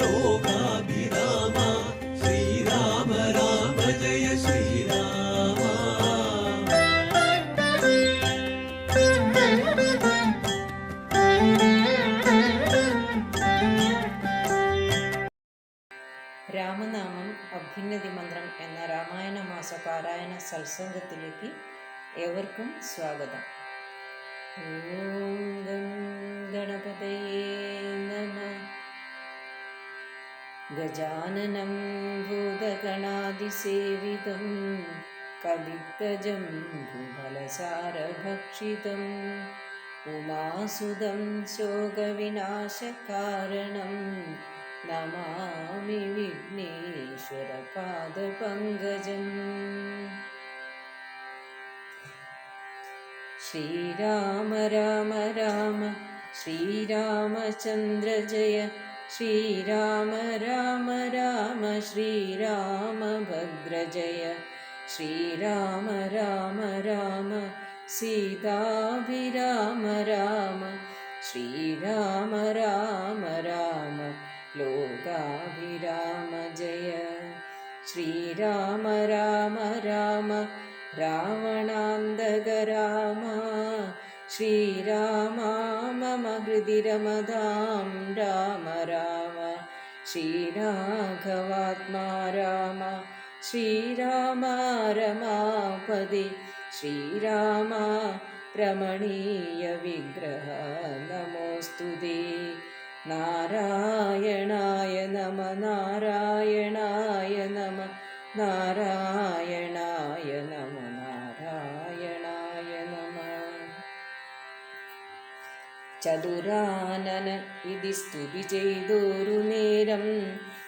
ലോകാഭിരാമ ശ്രീരാമ രാമ ജയ ശ്രീരാമ രാമനാമം അഭ്യുന്നതി മന്ത്രം എന്ന രാമായണ മാസ പാരായണ സത്സംഗത്തിലേക്ക് ഏവർക്കും സ്വാഗതം. ഓം ഗണപതയേ നമ गजाननं भूतगणादिसेवितं कविद्वजं भुबलसारभक्षितम् उमासुदं शोकविनाशकारणं नमामि विघ्नेश्वरपादपङ्गजम् श्रीराम राम राम श्रीरामचन्द्र जय। श्रीराम राम राम श्रीराम भद्रजय। श्रीराम राम राम सीताभिराम राम। श्रीराम राम राम लोकाभिराम जय। श्रीराम राम राम रावणान्दग राम श्रीराम मम हृदि रमदां राम राम। ശ്രീരാഘവാത്മാ രാമ ശ്രീരാമ രമാപതി ശ്രീരാമ രമണീയ വിഗ്രഹ നമോസ്തുതി. നാരായണായ നമ നാരായണായ നമ നാരായണായ ചതുരാനന ഇതി സ്തുതി ചെയ്തൊരു നേരം.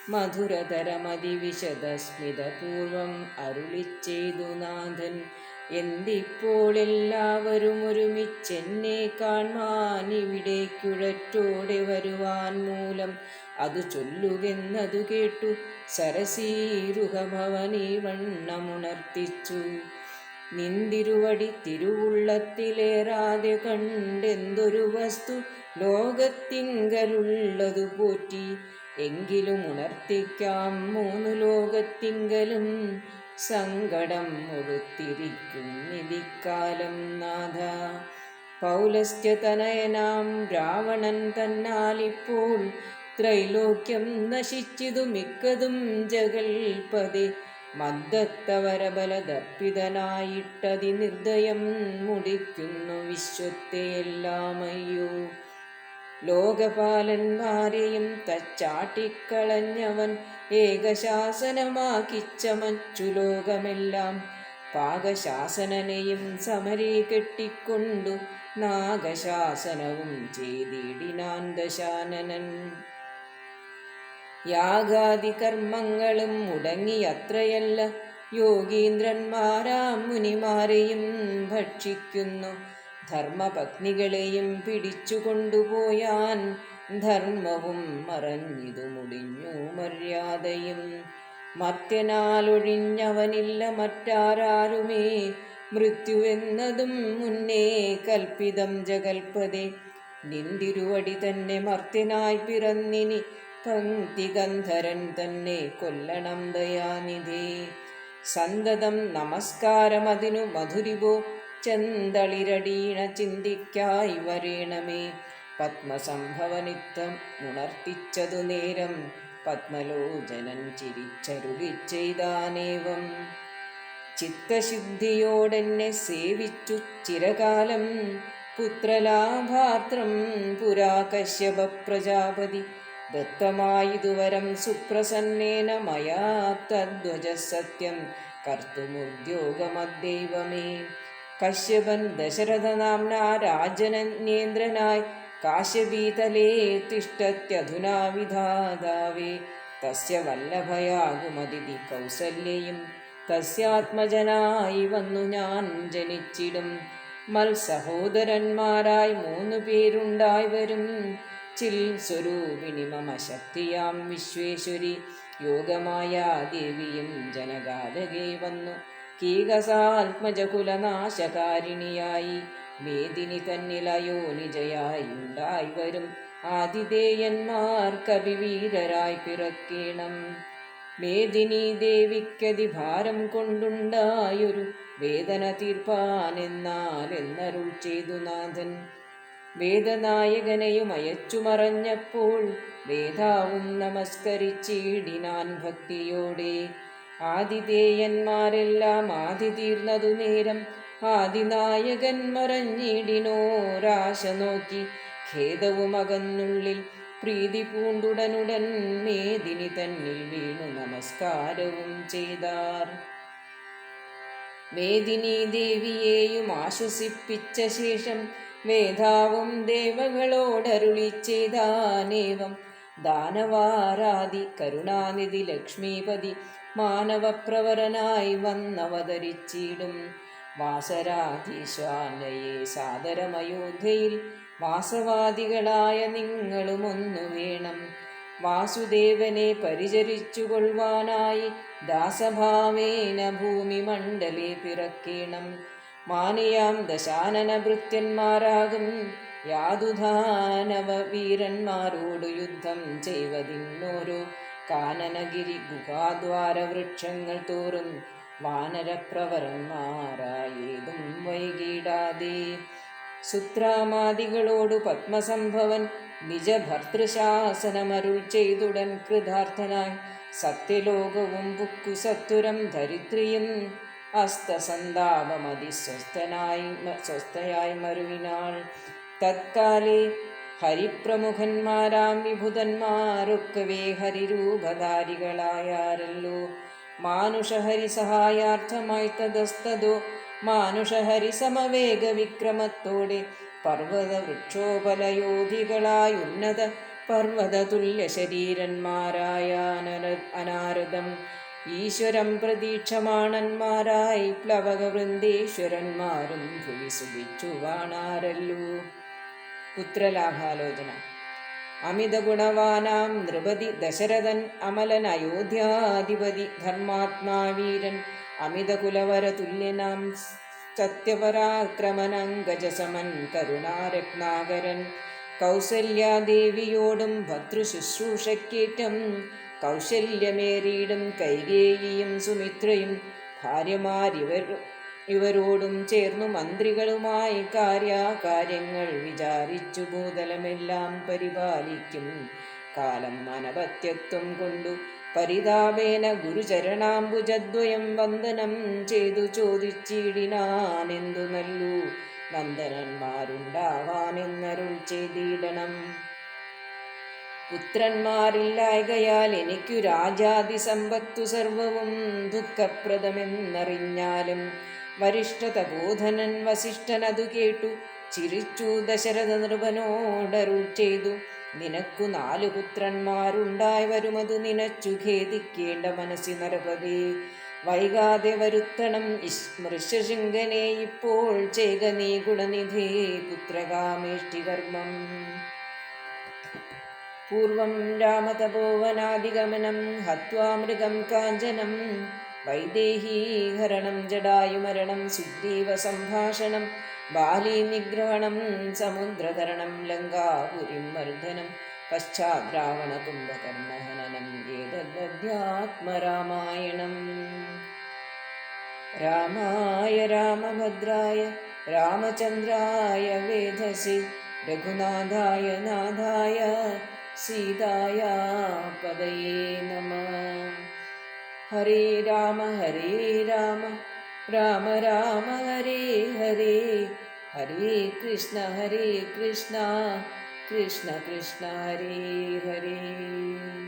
മധുരതരമതിവിശദസ്മിതപൂർവം അരുളിച്ചെയ്തു നാഥൻ. എന്തിപ്പോൾ എല്ലാവരും ഒരുമിച്ചെന്നെ കാണാൻ ഇവിടേക്കുഴറ്റോടെ വരുവാൻ മൂലം അത് ചൊല്ലുകെന്നതു കേട്ടു. സരസീരുഹഭവനീ വണ്ണമുണർത്തിച്ചു. നിന്തിരുവടി തിരുവുള്ളത്തിലേറാതെ കണ്ടെന്തൊരു വസ്തു ലോകത്തിങ്കലുള്ളതു പോറ്റി. എങ്കിലും ഉണർത്തിക്കാം മൂന്നു ലോകത്തിങ്കലും. സങ്കടം ഒടുത്തിരിക്കും നിധിക്കാലം നാഥ. പൗലസ്ത്യതനയനാം രാവണൻ തന്നാലിപ്പോൾ ത്രൈലോക്യം നശിച്ചിതു മിക്കതും ജഗൽപതി. മദ്ദത്തവരബലദർപ്പിതനായിട്ടതി നിർദ്ദയം മുടിക്കുന്നു വിശ്വത്തെയെല്ലാമയ്യോ ലോകപാലന്മാരെയും തച്ചാട്ടിക്കളഞ്ഞവൻ ഏകശാസനമാക്കിച്ചമച്ചു ലോകമെല്ലാം പാകശാസനനെയും സമരെ കെട്ടിക്കൊണ്ടു നാഗശാസനവും ചെയ്തിടിനാൻ ദശാനനൻ യാഗാദി കർമ്മങ്ങളും മുടങ്ങി മുടങ്ങിയത്രയല്ല. യോഗീന്ദ്രന്മാരാം മുനിമാരെയും ഭക്ഷിക്കുന്നു. ധർമ്മപത്നികളെയും പിടിച്ചു കൊണ്ടുപോയാൻ ധർമ്മവും മറഞ്ഞിതു മുടിഞ്ഞു മര്യാദയും. മത്യനാലൊഴിഞ്ഞവനില്ല മറ്റാരാരുമേ. മൃത്യുവെന്നതും മുന്നേ കൽപ്പിതം ജഗൽപതേ. നിന്തിരുവടി തന്നെ മർത്യനായി പിറന്നിനി പങ്ക്തിഗന്ധരൻ തന്നെ കൊല്ലണം ദയാനിധി. സന്തതം നമസ്കാരമതിനു മധുരിവോ ചെന്തളിരടീണ ചിന്തിക്കായി വരേണമേ. പത്മസംഭവനിത്വം ഉണർത്തിച്ചതു നേരം പത്മലോചനൻ ചിരിച്ചരുളി ചെയ്താനേവം. ചിത്തശുദ്ധിയോടെന്നെ സേവിച്ചു ചിരകാലം. പുത്രലാഭാത്രം പുരാ കശ്യപ പ്രജാപതി ദത്തമായിതുവരം സുപ്രസന്നേന മയാ തദ്വജ സത്യം കർത്തുമുദ്യോഗമദ്ദൈവമേ. കശ്യപൻ ദശരഥനാംനാ രാജനന്യേന്ദ്രനായി കാശ്യപീതലേ തിഷ്ടത്യധുനാ വിധാതാവേ തസ്യ വല്ലഭയാകുമതിഥി കൗസല്യയും തസ്യാത്മജനായി വന്നു ഞാൻ ജനിച്ചിടും. മത്സഹോദരന്മാരായി മൂന്നു പേരുണ്ടായി വരും. ചിൽ സ്വരൂപിണി മമ ശക്തിയാം വിശ്വേശ്വരി. യോഗമായ ദേവിയും ജനഗാലകെ വന്നു. കീകസാത്മജകുലനാശകാരിണിയായി. മേദിനി തന്നിലയോ നിജയായി ഉണ്ടായി വരും. ആതിഥേയന്മാർ കവിവീരരായി പിറക്കേണം. മേദിനി ദേവിക്കതി ഭാരം കൊണ്ടുണ്ടായൊരു വേദന തീർപ്പാനെന്നാൽ എന്നരുൾ ചെയ്തു നാഥൻ. വേദനായകനെയും അയച്ചു മറഞ്ഞപ്പോൾ വേദാവും നമസ്കരിച്ചിടിനാൻ ഭക്തിയോടെ. ആതിഥേയന്മാരെല്ലാം ആദി തീർന്നതു നേരം ആദിനായകൻ മറഞ്ഞിടിനോരാശ നോക്കി ഖേദവും അകന്നുള്ളിൽ പ്രീതി പൂണ്ടുടനുടൻ മേദിനി തന്നിൽ വീണു നമസ്കാരവും ചെയ്താർ. മേദിനി ദേവിയെയും ആശ്വസിപ്പിച്ച ശേഷം വേദാവും ദേവങ്ങളോടരുളി ചെയ്താനേവം ദാനവാരാതി കരുണാനിധി ലക്ഷ്മീപതി മാനവപ്രവരനായി വന്നവതരിച്ചിടും. വാസരാധീശ്വാനയെ സാദരമയോധ്യയിൽ വാസവാദികളായ നിങ്ങളും ഒന്നു വേണം. വാസുദേവനെ പരിചരിച്ചുകൊള്ളുവാനായി ദാസഭാവേന ഭൂമി മണ്ഡലേ പിറക്കേണം. മാനിയാം ദശാനന ഭൃത്യന്മാരാകും യാതുധാനവ വീരന്മാരോട് യുദ്ധം ചെയ്വതിന്നോരോ. കാനനഗിരി ഗുഹാദ്വാര വൃക്ഷങ്ങൾ തോറും വാനരപ്രവരന്മാരായതും വൈകിടാതെ. സുത്രാമാദികളോടു പത്മസംഭവൻ നിജ ഭർത്തൃശാസനമരുൾ ചെയ്തുടൻ കൃതാർത്ഥനായി സത്യലോകവും പുക്കു സത്വരം ധരിത്രിയും. അസ്തസന്താപമതിസ്വസ്ഥനായി സ്വസ്ഥയായി മരുവിനാൾ തത്കാലേ ഹരിപ്രമുഖന്മാരാം വിഭുതന്മാരൊക്കവേ ഹരിരൂപധാരികളായാരല്ലോ. മാനുഷഹരി സഹായാർത്ഥമായി തതസ്തതോ മാനുഷഹരി സമവേഗ വിക്രമത്തോടെ പർവത വൃക്ഷോപലയോധികളായ ഉന്നത പർവത തുല്യ ശരീരന്മാരായ അനാരദം ഈശ്വരം പ്രതീക്ഷമാണന്മാരായി പ്ലവക വൃന്ദേശ്വരന്മാരും ഭുവി സുഖിച്ചു വാണാരല്ലൂ. പുത്രലാഭാലോചന അമിത ഗുണവാനാം നൃപതി ദശരഥൻ അമലൻ അയോധ്യാധിപതി ധർമാത്മാവീരൻ. അമിത കുലവര തുല്യനാം സത്യപരാക്രമനങ്കജസമൻ കരുണാരത്നാകരൻ. കൗസല്യാദേവിയോടും ഭദ്രശുശ്രൂഷക്കേറ്റം കൗശല്യമേറിയിടും കൈകേയിയും സുമിത്രയും ഭാര്യമാരിവർ ഇവരോടും ചേർന്നു മന്ത്രികളുമായി കാര്യാകാര്യങ്ങൾ വിചാരിച്ചു ഭൂതലമെല്ലാം പരിപാലിക്കും. കാലം അനപത്യത്വം കൊണ്ടു പരിതാപേന ഗുരുചരണാംബുജദ്വയം വന്ദനം ചെയ്തു ചോദിച്ചിടിനാനെന്തു നല്ലു? നന്ദനന്മാരുണ്ടാവാനെന്നരുൾ ചെയ്തിടണം. പുത്രന്മാരില്ലായകയാൽ എനിക്കു രാജാതി സമ്പത്തു സർവവും ദുഃഖപ്രദമെന്നറിഞ്ഞാലും വരിഷ്ഠതബോധനൻ വസിഷ്ഠനതു കേട്ടു ചിരിച്ചു ദശരഥ നൃപനോടരുൾ ചെയ്തു. നിനക്കു നാലു പുത്രന്മാരുണ്ടായി വരുമതു നിനച്ചു ഖേദിക്കേണ്ട മനസ്സി നരപതേ വൈകാതെ വരുത്തണം മൃഷശൃംഗനെ ഇപ്പോൾ ചെയ്ത നീ ഗുണനിധേ പുത്രകാമേഷ്ടികർമ്മം. പൂർവം രാമതപോവനാദിഗമനം ഹത്വാ മൃഗം കാഞ്ചനം വൈദേഹീഹരണം ജടായുമരണം സുഗ്രീവ സംഭാഷണം ബാലീനിഗ്രഹണം സമുദ്രതരണം ലങ്കാപുരിം മർദ്ദനം പശ്ചാത് രാവണ കുംഭകർണഹനനം ഏതദ്ധ്യാത്മരാമായണം രാമായ രാമഭദ്രായ രാമചന്ദ്രായ സീതായ പദയേ നമ. ഹരേ രാമ ഹരേ രാമ. രാമ രാമ ഹരേ ഹരേ. ഹരേ കൃഷ്ണ ഹരേ കൃഷ്ണ. കൃഷ്ണ കൃഷ്ണ ഹരേ ഹരേ.